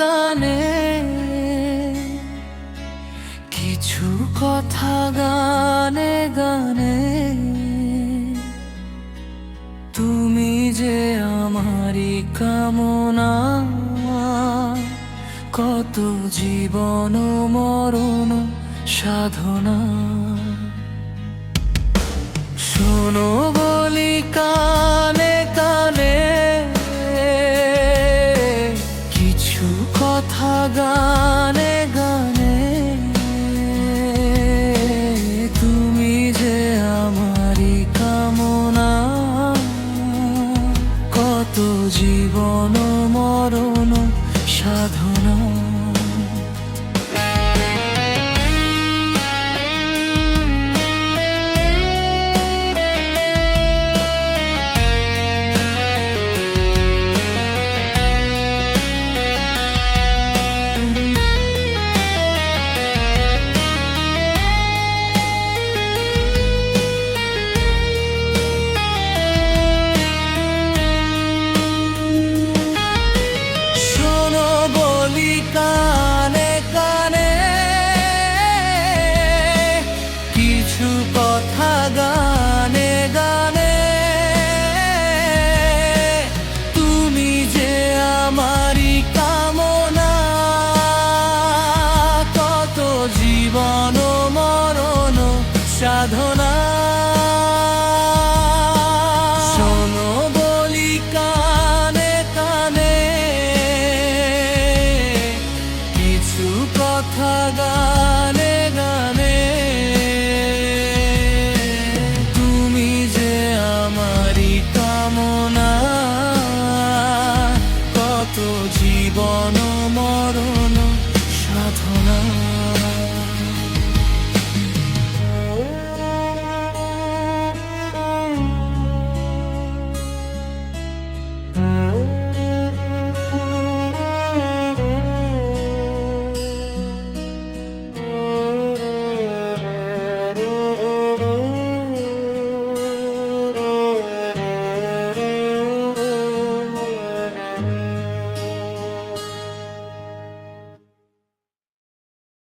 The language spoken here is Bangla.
কানে কিছু কথা গানে গানে। তুমি যে আমারই কামনা কত জীবন মরণ সাধনা। গানে গানে তুমি যে আমারই কামনা কত জীবন সাধনা। শোনো বলি কানে কিছু কথা গানে তুমি যে কামনা কত জীবন মরণ